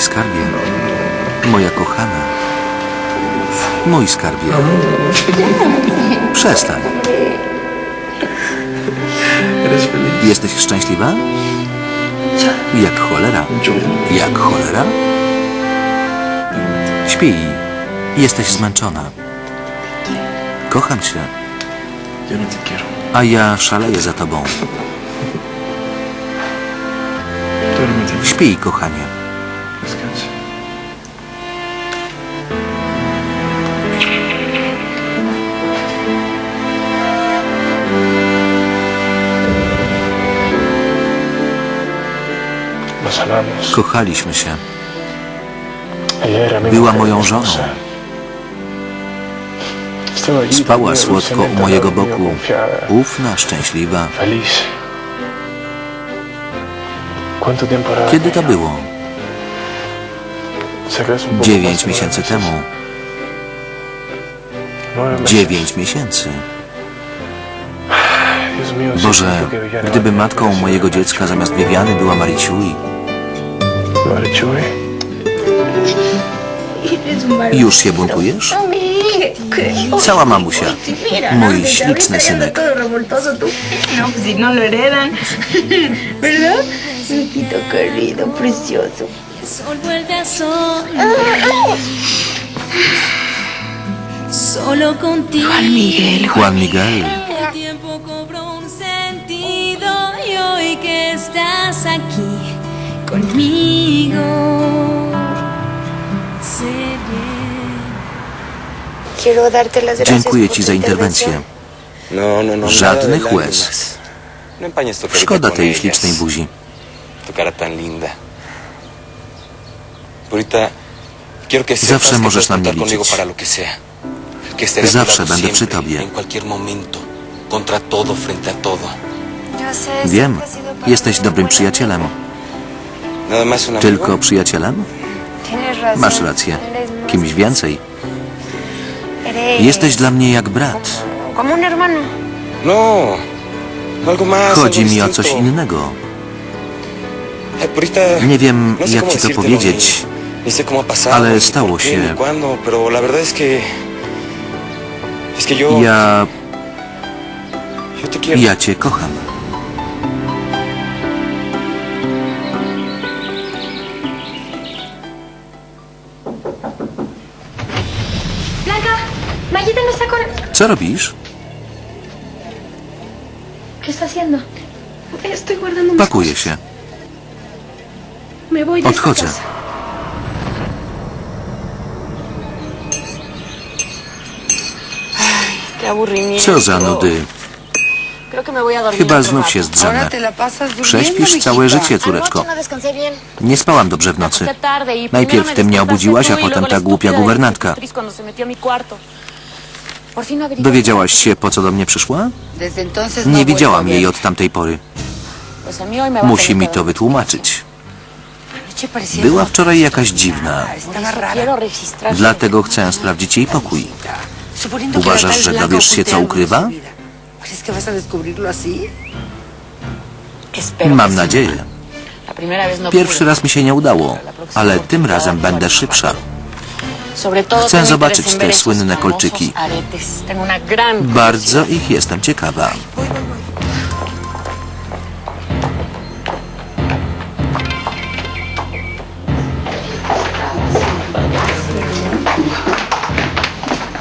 skarbie. Moja kochana. Mój skarbie. Przestań. Jesteś szczęśliwa? Jak cholera. Jak cholera? Śpij. Jesteś zmęczona. Kocham cię, a ja szaleję za tobą. Śpij, kochanie. Kochaliśmy się. Była moją żoną. Spała słodko u mojego boku. Ufna, szczęśliwa. Kiedy to było? ¿Se crees un poco Dziewięć miesięcy temu. Dziewięć miesięcy. Boże, gdyby matką mojego dziecka zamiast Viviany była Mariciui. Już się buntujesz? Cała mamusia. Mój śliczny synek. Juan Miguel. Juan Miguel. El tiempo cobra un sentido y hoy que estás aquí. Conmigo. Sé bien. Quiero darte las gracias Dziękuję Ci za interwencję. No, no, no. Żadnych łez. Szkoda tej ślicznej buzi. Zawsze możesz na mnie liczyć. Zawsze będę przy tobie. Wiem, jesteś dobrym przyjacielem. Tylko przyjacielem? Masz rację. Kimś więcej. Jesteś dla mnie jak brat. No. Chodzi mi o coś innego. Ahorita Nie wiem, no jak ci to powiedzieć, pasado. ale stało się. Ja, ja cię kocham. Co robisz? ¿Qué está haciendo? Estoy guardando mis Pakuję cosas. się. Me voy de esta Odchodzę. casa. Co za nudy. Chyba znów się zdrzemnę. Prześpisz całe życie, córeczko. No. Nie spałam dobrze w nocy. Y Najpierw ty mnie obudziłaś, a y potem ta głupia guwernantka. Dowiedziałaś się, po co do mnie przyszła? No Nie widziałam jej od tamtej pory. Musi mi to wytłumaczyć. Była wczoraj jakaś dziwna. Dlatego chcę sprawdzić jej pokój. Uważasz, że dowiesz się, co ukrywa? Mam nadzieję. No Pierwszy raz mi się nie udało, ale tym razem będę szybsza. Chcę zobaczyć te słynne kolczyki. Bardzo ich jestem ciekawa.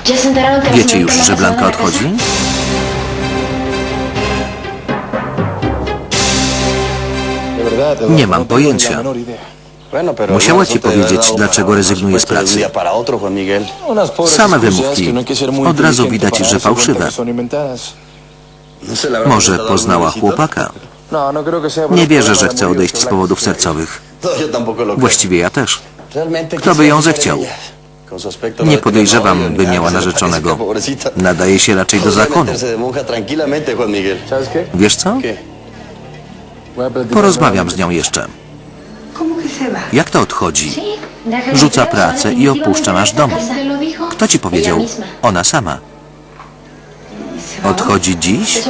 ¿Ya se enteraron que la Wiecie już, że Blanka odchodzi? Nie mam pojęcia. Musiała no ci de powiedzieć, dlaczego rezygnuje z pracy. Same wymówki. Od razu widać, że fałszywe. No Może poznała chłopaka. Nie wierzę, że chce odejść z powodów sercowych. No. Właściwie ja też. Kto by ją zechciał? Nie no podejrzewam, by miała narzeczonego. Nadaje się raczej do zakonu. Wiesz co? Porozmawiam z nią jeszcze. Jak to odchodzi? Rzuca pracę i opuszcza nasz dom. Kto ci powiedział? Ona sama. Odchodzi dziś?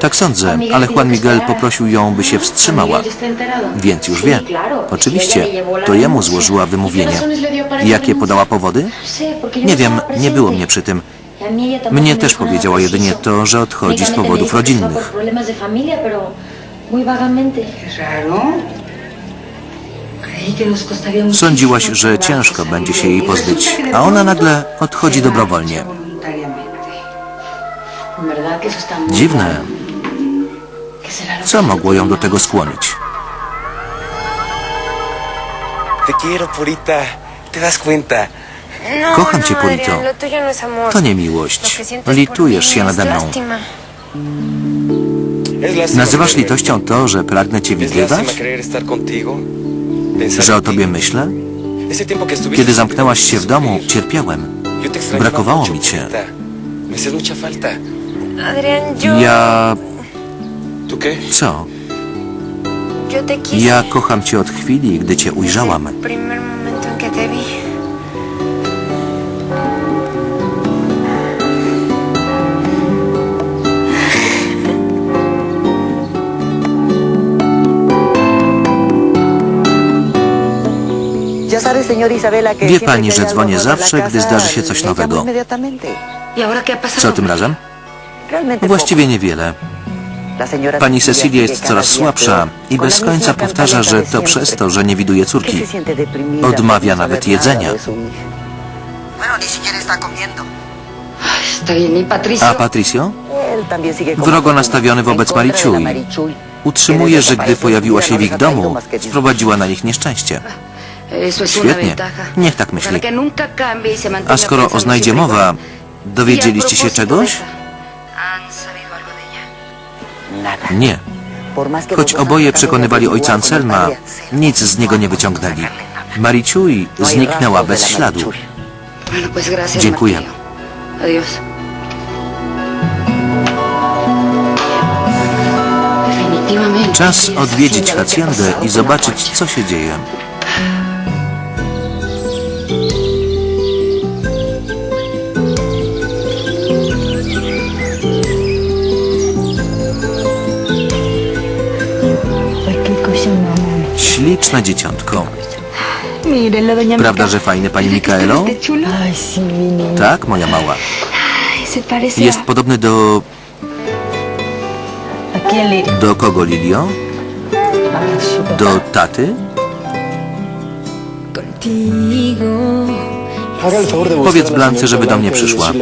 Tak sądzę, ale Juan Miguel poprosił ją, by się wstrzymała. Więc już wie. Oczywiście, to jemu złożyła ¿Y qué wymówienie. jakie podała powody? Nie wiem, nie było mnie przy tym. Mnie też powiedziała jedynie to, że odchodzi z powodów rodzinnych. Sądziłaś, że ciężko będzie się jej pozbyć, a ona nagle odchodzi dobrowolnie. Dziwne. raro. ¿Qué será lo Co mogło ją do tego skłonić? Te quiero, Purita. ¿Te das cuenta? Kocham cię, Polito. To nie miłość. Litujesz się nade mną. Nazywasz litością to, że pragnę cię widywać? Że o tobie myślę? Kiedy zamknęłaś się w domu, cierpiałem. Brakowało mi cię. Ja... Co? Ja kocham cię od chwili, gdy cię ujrzałam. Wie pani, że dzwonię zawsze, gdy zdarzy się coś nowego. Co tym razem? Właściwie niewiele. Pani Cecilia jest coraz słabsza i bez końca powtarza, że to przez to, że nie widuje córki. Odmawia no nawet jedzenia. ¿y? A Patricio? Wrogo nastawiony wobec Marichui. Marichui. Utrzymuje, że gdy pojawiła się w ich domu, sprowadziła na nich nieszczęście. Świetnie. Niech tak myśli. Y A skoro o znajdzie mowa, dowiedzieliście Y się propósito czegoś? Nie. Choć oboje przekonywali ojca Anselma, nic z niego nie wyciągnęli. No hay zniknęła bez la śladu. Dziękuję. Czas odwiedzić haciendę i zobaczyć, co się dzieje. Śliczne dzieciątko. Prawda, że fajny pani ¿Verdad que está Mikaelo? Tak, moja mała. Jest podobny do... ¿A quién le Do kogo, Lilio? Do taty? Powiedz Blance, żeby do mnie y przyszła.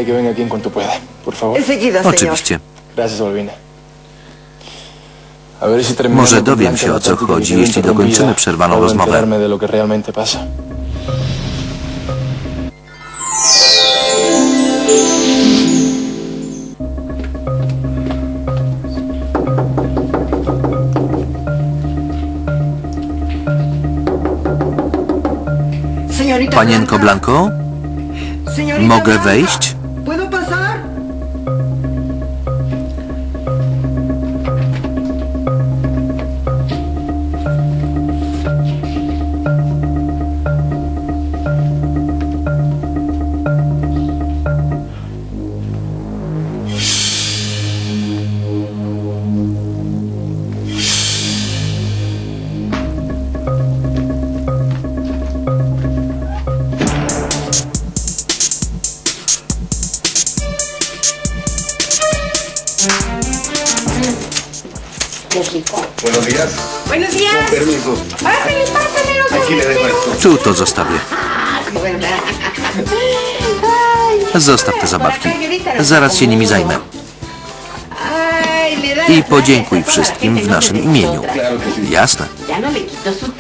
decirle Może dowiem się, o co chodzi, jeśli dokończymy przerwaną rozmowę. Panienko Señorita mogę wejść? Buenos días. Buenos días. Permiso. Pásale, pásale los Aquí le dejo esto. Tu to zostawię. Zostaw te zabawki. Zaraz się nimi zajmę. I podziękuj wszystkim w no naszym imieniu. Jasne. No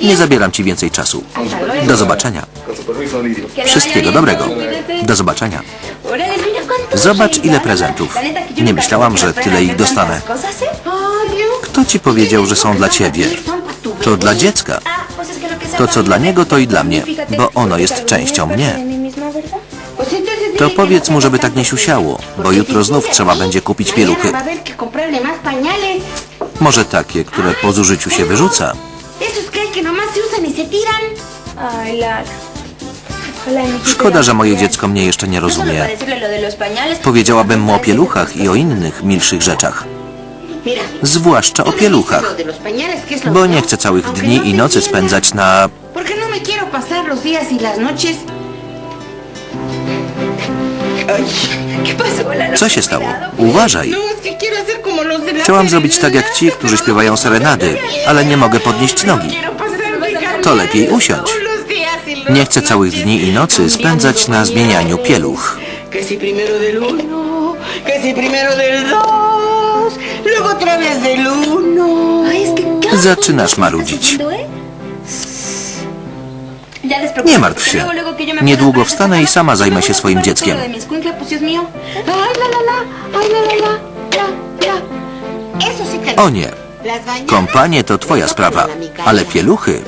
Nie zabieram ci więcej czasu. Do zobaczenia. Con Wszystkiego dobrego. Do zobaczenia. Zobacz, llega. ile prezentów. Nie myślałam, że tyle ich dostanę. tantas cosas, ¿eh? Ay, Dios. Kto ci powiedział, że są dla ciebie? To dla dziecka. To, co dla niego, to i dla mnie, bo ono jest częścią mnie. To powiedz mu, żeby tak nie siusiało, bo jutro znów trzeba będzie kupić pieluchy. Może takie, które po zużyciu się wyrzuca. Szkoda, że moje dziecko mnie jeszcze nie rozumie. Powiedziałabym mu o pieluchach i o innych, milszych rzeczach. Zwłaszcza o pieluchach. Bo nie chcę całych dni i nocy spędzać na... Co się stało? Uważaj. Chciałam zrobić tak jak ci, którzy śpiewają serenady, ale nie mogę podnieść nogi. To lepiej usiądź. Nie chcę całych dni i nocy spędzać na zmienianiu pieluch. Que si primero del uno, que si primero del dos, Zaczynasz marudzić. Nie martw się. Niedługo wstanę i sama zajmę się swoim dzieckiem. O nie, kąpanie to twoja sprawa, ale pieluchy